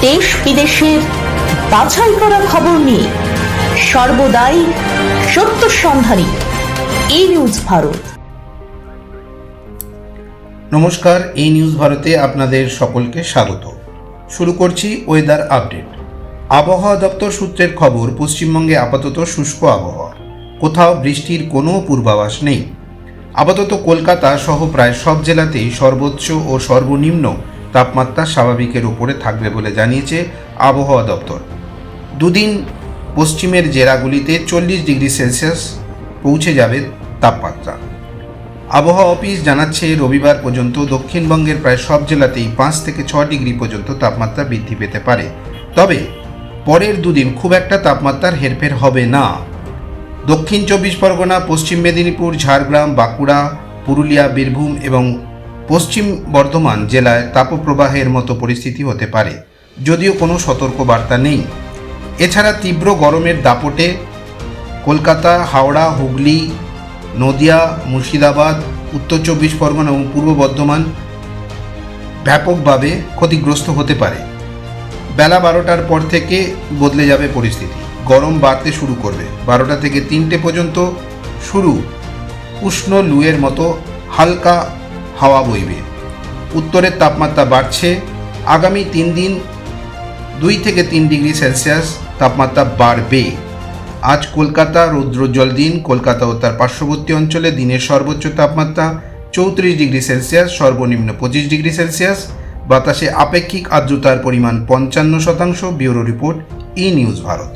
দেশ বিদেশের বাছাই করা খবর নিয়ে সর্বদাই সত্য সন্ধানী এই নিউজ ভারত। নমস্কার, এই নিউজ ভারতে আপনাদের সকলকে স্বাগত। শুরু করছি ওয়েদার আপডেট। আবহাওয়া দপ্তর সূত্রের খবর, পশ্চিমবঙ্গে আপাতত শুষ্ক আবহাওয়া। কোথাও বৃষ্টির কোনো পূর্বাভাস নেই। আপাতত কলকাতা সহ প্রায় সব জেলাতেই সর্বোচ্চ ও সর্বনিম্ন তাপমাত্রা স্বাভাবিকের উপরে থাকবে বলে জানিয়েছে আবহাওয়া দপ্তর। দুদিন পশ্চিমের জেলাগুলিতে চল্লিশ ডিগ্রি সেলসিয়াস পৌঁছে যাবে তাপমাত্রা। আবহাওয়া অফিস জানাচ্ছে, রবিবার পর্যন্ত দক্ষিণবঙ্গের প্রায় সব জেলাতেই পাঁচ থেকে ছ ডিগ্রি পর্যন্ত তাপমাত্রা বৃদ্ধি পেতে পারে। তবে পরের দুদিন খুব একটা তাপমাত্রার হেরফের হবে না। দক্ষিণ চব্বিশ পরগনা, পশ্চিম মেদিনীপুর, ঝাড়গ্রাম, বাঁকুড়া, পুরুলিয়া, বীরভূম এবং পশ্চিম বর্ধমান জেলায় তাপপ্রবাহের মতো পরিস্থিতি হতে পারে, যদিও কোনো সতর্ক বার্তা নেই। এছাড়া তীব্র গরমের দাপটে কলকাতা, হাওড়া, হুগলি, নদিয়া, মুর্শিদাবাদ, উত্তর চব্বিশ পরগনা এবং পূর্ব বর্ধমান ব্যাপকভাবে ক্ষতিগ্রস্ত হতে পারে। বেলা বারোটার পর থেকে বদলে যাবে পরিস্থিতি। গরম বাড়তে শুরু করবে। বারোটা থেকে তিনটে পর্যন্ত শুরু। উষ্ণ লুয়ের মতো হালকা হাওয়া বইবে। উত্তরের তাপমাত্রা বাড়ছে। আগামী তিন দিন দুই থেকে তিন ডিগ্রি সেলসিয়াস তাপমাত্রা বাড়বে। আজ কলকাতা রৌদ্রোজ্জ্বল দিন। কলকাতা ও তার পার্শ্ববর্তী অঞ্চলে দিনের সর্বোচ্চ তাপমাত্রা চৌত্রিশ ডিগ্রি সেলসিয়াস, সর্বনিম্ন পঁচিশ ডিগ্রি সেলসিয়াস। বাতাসে আপেক্ষিক আর্দ্রতার পরিমাণ পঞ্চান্ন শতাংশ। Bureau report E news Bharat.